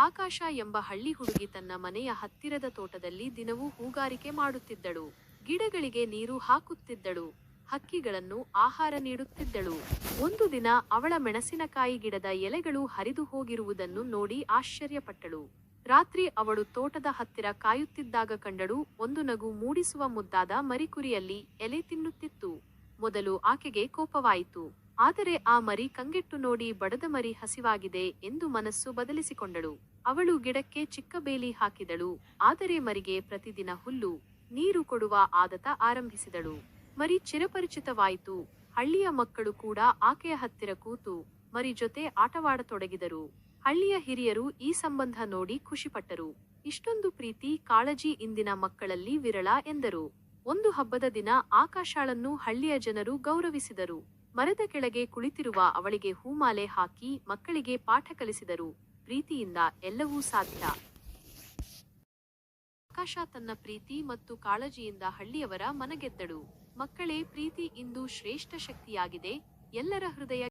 ಆಕಾಶ ಎಂಬ ಹಳ್ಳಿ ಹುಡುಗಿ ತನ್ನ ಮನೆಯ ಹತ್ತಿರದ ತೋಟದಲ್ಲಿ ದಿನವೂ ಹೂಗಾರಿಕೆ ಮಾಡುತ್ತಿದ್ದಳು. ಗಿಡಗಳಿಗೆ ನೀರು ಹಾಕುತ್ತಿದ್ದಳು. ಹಕ್ಕಿಗಳನ್ನು ಆಹಾರ ನೀಡುತ್ತಿದ್ದಳು. ಒಂದು ದಿನ ಅವಳ ಮೆಣಸಿನಕಾಯಿ ಗಿಡದ ಎಲೆಗಳು ಹರಿದು ಹೋಗಿರುವುದನ್ನು ನೋಡಿ ಆಶ್ಚರ್ಯಪಟ್ಟಳು. ರಾತ್ರಿ ಅವಳು ತೋಟದ ಹತ್ತಿರ ಕಾಯುತ್ತಿದ್ದಾಗ ಕಂಡಳು ಒಂದು ನಗು ಮೂಡಿಸುವ ಮುದ್ದಾದ ಮರಿಕುರಿಯಲ್ಲಿ ಎಲೆ ತಿನ್ನುತ್ತಿತ್ತು. ಮೊದಲು ಆಕೆಗೆ ಕೋಪವಾಯಿತು. ಆದರೆ ಆ ಮರಿ ಕಂಗೆಟ್ಟು ನೋಡಿ ಬಡದ ಮರಿ ಹಸಿವಾಗಿದೆ ಎಂದು ಮನಸ್ಸು ಬದಲಿಸಿಕೊಂಡಳು. ಅವಳು ಗಿಡಕ್ಕೆ ಚಿಕ್ಕ ಬೇಲಿ ಹಾಕಿದಳು. ಆದರೆ ಮರಿಗೆ ಪ್ರತಿದಿನ ಹುಲ್ಲು, ನೀರು ಕೊಡುವ ಆದತ ಆರಂಭಿಸಿದಳು. ಮರಿ ಚಿರಪರಿಚಿತವಾಯಿತು. ಹಳ್ಳಿಯ ಮಕ್ಕಳು ಕೂಡ ಆಕೆಯ ಹತ್ತಿರ ಕೂತು ಮರಿ ಜೊತೆ ಆಟವಾಡತೊಡಗಿದರು. ಹಳ್ಳಿಯ ಹಿರಿಯರು ಈ ಸಂಬಂಧ ನೋಡಿ ಖುಷಿಪಟ್ಟರು. ಇಷ್ಟೊಂದು ಪ್ರೀತಿ ಕಾಳಜಿ ಇಂದಿನ ಮಕ್ಕಳಲ್ಲಿ ವಿರಳ ಎಂದರು. ಒಂದು ಹಬ್ಬದ ದಿನ ಆಕಾಶಾಳನ್ನು ಹಳ್ಳಿಯ ಜನರು ಗೌರವಿಸಿದರು. ಮರದ ಕೆಳಗೆ ಕುಳಿತಿರುವ ಅವಳಿಗೆ ಹೂಮಾಲೆ ಹಾಕಿ ಮಕ್ಕಳಿಗೆ ಪಾಠ ಕಲಿಸಿದರು. ಪ್ರೀತಿಯಿಂದ ಎಲ್ಲವೂ ಸಾಧ್ಯ. ಆಕಾಶ ತನ್ನ ಪ್ರೀತಿ ಮತ್ತು ಕಾಳಜಿಯಿಂದ ಹಳ್ಳಿಯವರ ಮನಗೆದ್ದಳು. ಮಕ್ಕಳೇ, ಪ್ರೀತಿ ಇಂದು ಶ್ರೇಷ್ಠ ಶಕ್ತಿಯಾಗಿದೆ. ಎಲ್ಲರ ಹೃದಯ